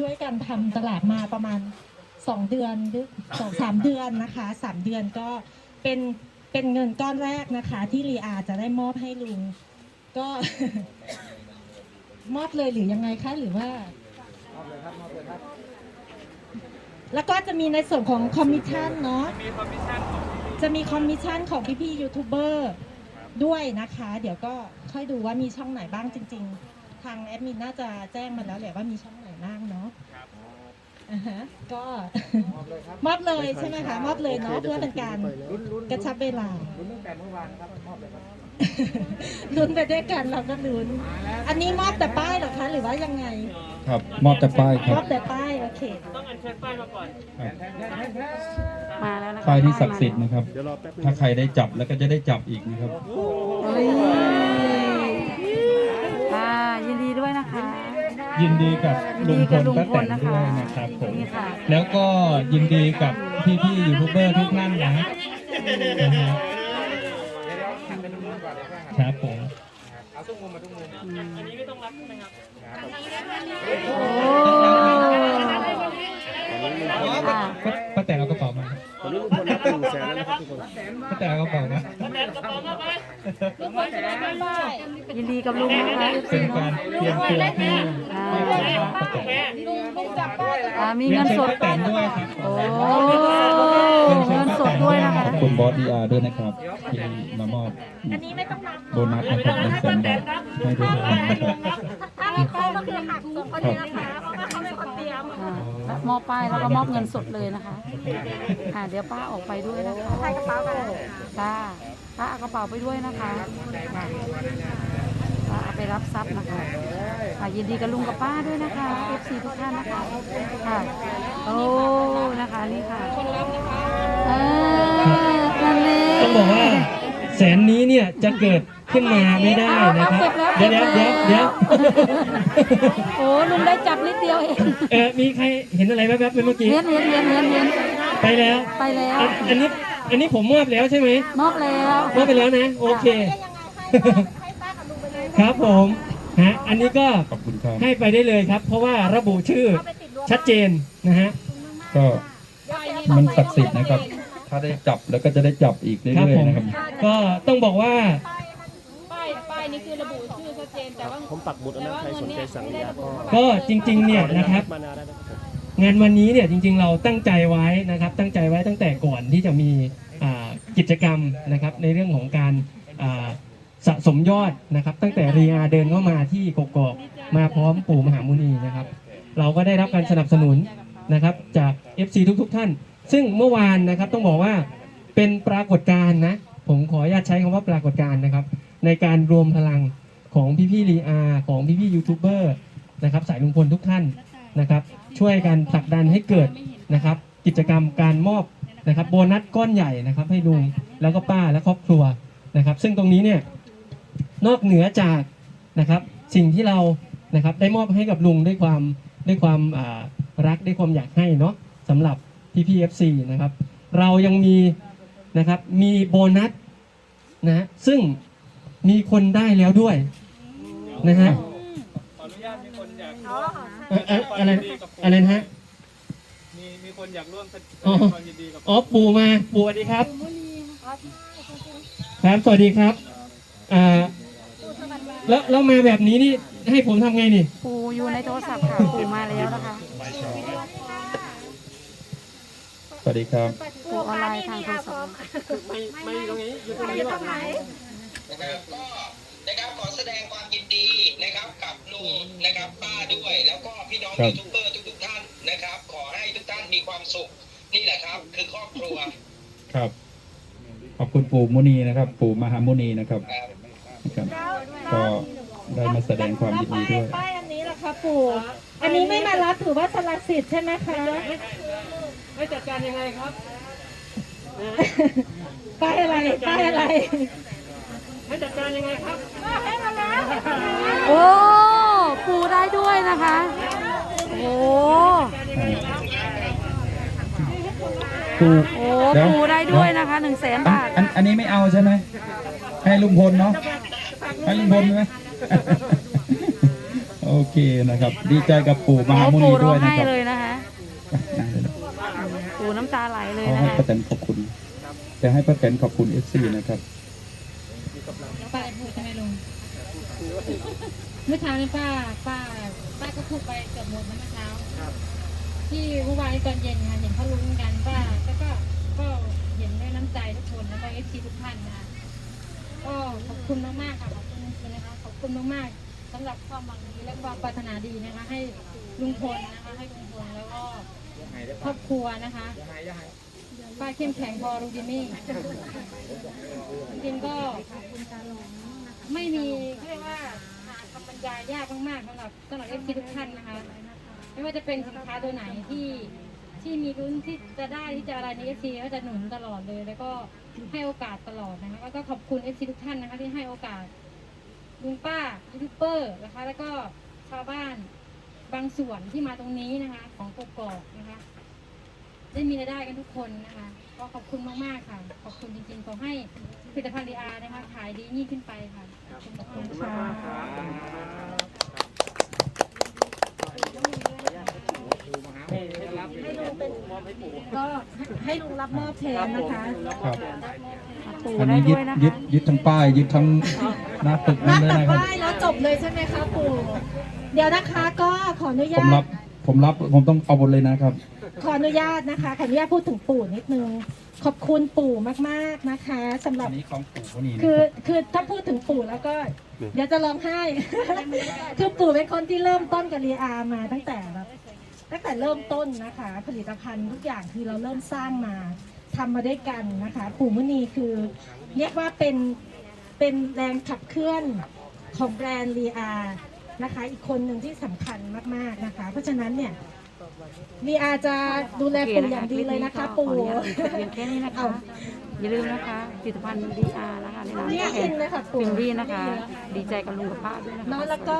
ช่วยกันทำตลาดมาประมาณสองเดือนหรือสองสามเดือนนะคะสามเดือนก็เป็นเป็นเงินก้อนแรกนะคะ ที่รีอาจะได้มอบให้ลุง ก็มอบเลยหรือยังไงคะหรือว่า มอบเลยครับมอบเลยแล้วก็จะมีในส่วนของคอมมิชชั่นเนาะจะมีคอมมิชชั่นของจะมีคอมมิชชั่พี่ยูทูบเบอร์ด้วยนะคะ เดี๋ยวก็ค่อยดูว่ามีช่องไหนบ้างจริง ๆ ทางแอดมินน่าจะแจ้งมาแล้วแหละว่ามีช่องไหนบ้างเนาะ อ่าฮะก็มอบเลยใช่ไหมคะมอบเลยเนาะเพื่อเป็นการลุ้นลุ้นกระชับเวลา ลุ้นตั้งแต่เมื่อวานครับมอบเลยครับลุ้นไปด้วยกันเราก็ลุ้น อันนี้มอบแต่ป้ายเหรอคะหรือว่ายังไง ครับ มอบแต่ป้ายคมรัอบบแต่ป้ายโอเคต้องอัญเชิญป้ายมาก่อน ครับแทนแทนแทนแทนมาแล้วนะคะป้ายที่ศักดิ์สิทธิ์นะครับ เดี๋ยวรอแป๊บนึงถ้าใครได้จับแล้วก็จะได้จับอีกนะครับเฮ้ยค่ะยินดีด้วยนะคะ ยินดีกับยินลุดีงพกับลลุงป้าพแตลนนะคะด้วยนะครับผมนี่ค่ะแล้วก็ยินดีกับพี่ๆยูทูบเบอร์ทุกท่านนะฮะนะฮะเดี๋ยวเดี๋ยวหันไปตรงนู้นก่อนเดี๋ยวค่อยหันครับผมเอาทุกมุมมาทุกมุมอันนี้ไม่ต้องรับใช่ไหมครับ แสนแล้วนะครับทุกคนป้าแตนเอากระเป๋ามาแตนกระเป๋ามาไปยินดีกับลุงนะคะเป็นการเตรียมตัวให้ให้คนรักป้าแตนอ่ามีเงินสดป้าแตนด้วยครับโอ้เงินสดด้วยนะคะขอบคุณบอสดีอาร์ด้วยนะครับที่มามอบอันนี้ไม่ต้องนับโบนัสนะครับหนึ่งแสนบาทให้ทุกคนนะครับถ้าเราโตก็คือหักส่งคนนี้นะคะ ค่ะแล้วมอบป้ายแล้วก็มอบเงินสดเลยนะคะอ่าเดี๋ยวป้าออกไปด้วยนะคะใส่กระเป๋ากันจ้าป้าเอากระเป๋าไปด้วยนะคะค่ะป้าเอาไปรับทรัพย์นะคะค่ะยินดีกับลุงกับป้าด้วยนะคะ FC ทุกท่านนะคะค่ะโอ้นะคะนี่ค่ะคนรับนะคะเออนั่นเองต้องบอกว่าแสนนี้เนี่ยจะเกิด ขึ้นมาไม่ได้นะครับเดี๋ยวเดี๋ยวเดี๋ยวเดี๋ยวโอ้ลุงได้จับนิดเดียวเองเออมีใครเห็นอะไรแวบๆไปเมื่อกี้เห็นเห็นเห็นเห็นเห็นไปแล้วไปแล้วอันอันนี้อันนี้ผมมอบแล้วใช่ไหมมอบแล้วมอบไปแล้วนะโอเคครับผมฮะอันนี้ก็ขอบคุณครับให้ไปได้เลยครับ เพราะว่าระบุชื่อชัดเจนนะฮะก็มันศักดิ์สิทธิ์นะครับ ถ้าได้จับแล้วก็จะได้จับอีกเรื่ครับอยผมๆนะครับ ก็ต้องบอกว่า ป้ายป้ายนี่คือระบุชื่อชัดเจ นแต่ว่าผมปักหมุดอันนั้นใครสนใจสั่งยาก็ก็จริงๆเนี่ยนะครับมานานแล้วนะครับผมงานวันนี้เนี่ยจริงๆเราตั้งใจไว้นะครับ ตั้งใจไว้ตั้งแต่ก่อนที่จะมีอ่ากิจกรรมนะครับในเรื่องของการอ่าสะสมยอดนะครับ ตั้งแต่รีอาเดินเข้ามาที่กกอกมาพร้อมปู่มหามุนีนะครับ เราก็ได้รับการสนับสนุนนะครับจาก FC ทุกๆท่าน ซึ่งเมื่อวานนะครับต้องบอกว่าเป็นปรากฏการณ์นะผมขออนุญาตใช้คำว่าปรากฏการณ์นะครับ ในการรวมพลัง ของพี่ๆรีอาของพี่ๆยูทูบเบอร์นะครับสายลุงพลทุกท่านนะครับช่วยกันผลักดันให้เกิดนะครับกิจกรรมการมอบนะครับโบนัสก้อนใหญ่นะครับให้ลุงแล้วก็ป้าและครอบครัวนะครับ ซึ่งตรงนี้เนี่ยนอกเหนือจากนะครับสิ่งที่เรานะครับได้มอบให้กับลุงด้วยความด้วยความรักด้วยความอยากให้เนาะสำหรับพี่พีเอฟซีนะครับเรายังมีนะครับมีโบนัสนะซึ่งมีคนได้แล้วด้วย นะฮะขออนุญาตมีคนอยากเอ่อเอ่ออะไรอะไรนะฮะ มีมีคนอยากร่วมแสดอ๋องความยินดีกับอ๋อปู่มาปู่สวัสดีครับครับสวัสดีครับอ่าแล้วแล้วมาแบบนี้นี่ให้ผมทำไงนี่ปู่อยู่ในโทรศัพท์ค่ะ ปู่มาแล้วนะคะ สวัสดีครับ ปู่ออนไลน์ทางโทรศัพท์ไม่ไม่ตรงนี้อยู่ตรงนี้ก่อนนะครับก็นะครับขอแสดงความยิน ดีนะครับกับลุงนะครับป้าด้วย แล้วก็พี่น้องครับยูทูบเบอร์ทุกๆท่านนะครับ ขอให้ทุกท่านมีความสุข นี่แหละครับ คือครอบครัวครับ ขอบคุณปู่มุนีนะครับ ปู่มหามุนีนะครับครับนะครับ ก็ได้มาแสดงความยินดีด้วยป้ายอันนี้ล่ะคะปู่ อันนี้ไม่มารับถือว่าสละสิทธิ์ใช่ไหมคะให้จัดการยังไงครับป้ายอะไรป้ายอะไรให้จัดการยังไงครับโอ้ ปู่ได้ด้วยนะคะ โอ้ปู่โอ้เดี๋ยวปู่ได้ด้วยนะคะหนึ่งแสนอันบาท อันอันนี้ไม่เอาใช่ไหมให้ลุงพลเนาะให้ลุงพลใช่ไหม โอโอเคนะครับ ดีใจกับปู่มโอ้หามุนีปู่ร้ด้อวงยนะไห้ครับเลยนะคะ นั่งเลยนะปู่น้ำตาไหลเลยขอนะให้คะ ป้าแตนขอบคุณจะให้ป้าแตนขอบคุณเอฟซีนะครับ ป้าพูดใช่ไหมลุง เมื่อเช้านี้ป้าป้าป้าก็พูดไปเกือบหมดนะเมื่อเช้าที่เมื่อวานนี้ตอนเย็นค่ะเห็นเขาลุ้นกันป้าแล้วก็ก็เห็นด้วยน้ำใจทุกคนแล้วก็เอฟซีทุกท่านนะคะก็ขอบคุณมากๆค่ะขอบคุณจริงๆนะคะขอบคุณมากๆสำหรับความหวังดีและความปรารถนาดีนะคะ ให้ลุงพลนะคะ ให้ลุงพลแล้วก็ครอบครัวนะคะป้าเข้มแข็งพอลุงจิมมี่จริงๆก็ไม่มีเขาเรียก ว่าหาคำบรรยายยากมากๆสำหรับสำหรับเอฟซีทุกท่านนะคะ ไม่ว่าจะเป็นสินค้าตัวไหนที่ที่มีลุ้นที่จะได้ที่จะอะไรในเอฟซีก็จะหนุนตลอดเลย แล้วก็ให้โอกาสตลอดนะคะแล้วก็ขอบคุณเอฟซีทุกท่านนะคะที่ให้โอกาสลุงป้ายูทูบเบอร์นะคะ แล้วก็ชาวบ้านบางส่วนที่มาตรงนี้นะคะ ของกกอกนะคะ ได้มีรายได้กันทุกคนนะคะก็ขอบคุณมากๆค่ะ ขอบคุณจริงๆขอให้ผลิตภัณฑ์ดีอาร์นะคะขายดียิ่งขึ้นไปค่ะขอบคุณมากค่ะก็ให้ลุงรับมอบแทนนะคะครับปู่อันได้นี้ยึด้ดวยนะยึดคะยึดทั้งป้ายยึดทั้งหน้าตึกนันั่บนเลยแต่นะครับ ป้ายแล้วจบเลยใช่ไหมคะปู่เดี๋ยวนะคะก็ขออนุผมญารัตบผมรับผมต้องเอาหมดเลยนะครับ ขออนุญาตนะคะขออนุญาตพูดถึงปู่นิดนึง ขอบคุณปู่มากๆนะคะสำหรับอันนี้ของปู่คนนี้นะคือรับคือถ้าพูดถึงปู่แล้วก็ เดี๋ยวจะร้องไห้ คือปู่เป็นคนที่เริ่มต้นกับเรียอามาตั้งแต่แบบตั้งแต่เริ่มต้นนะคะ ผลิตภัณฑ์ทุกอย่างคือเราเริ่มสร้างมาทำมาด้วยกันนะคะ ปู่มุนีคือ เรียกว่าเป็นเป็นแรงขับเคลื่อนของแบรนด์เรียอานะคะ อีกคนหนึ่งที่สำคัญมากๆนะคะ เพราะฉะนั้นเนี่ย เรียอาจะดูแลโอเคปู่นะอย่าคะงคดีลิปเลยนี้นะคะก็ขอปู่อนุญาตจบเพียงแค่นี้นะคะ อย่าลืมนะคะผลิตภัณฑ์ดีอาร์นะคะในร้านเรียกแออินนเลยค่ะปู่ฟิลลี่นะคะ ดีใจกับลุงกับป้าด้วยนะคะ เนาะแล้วก็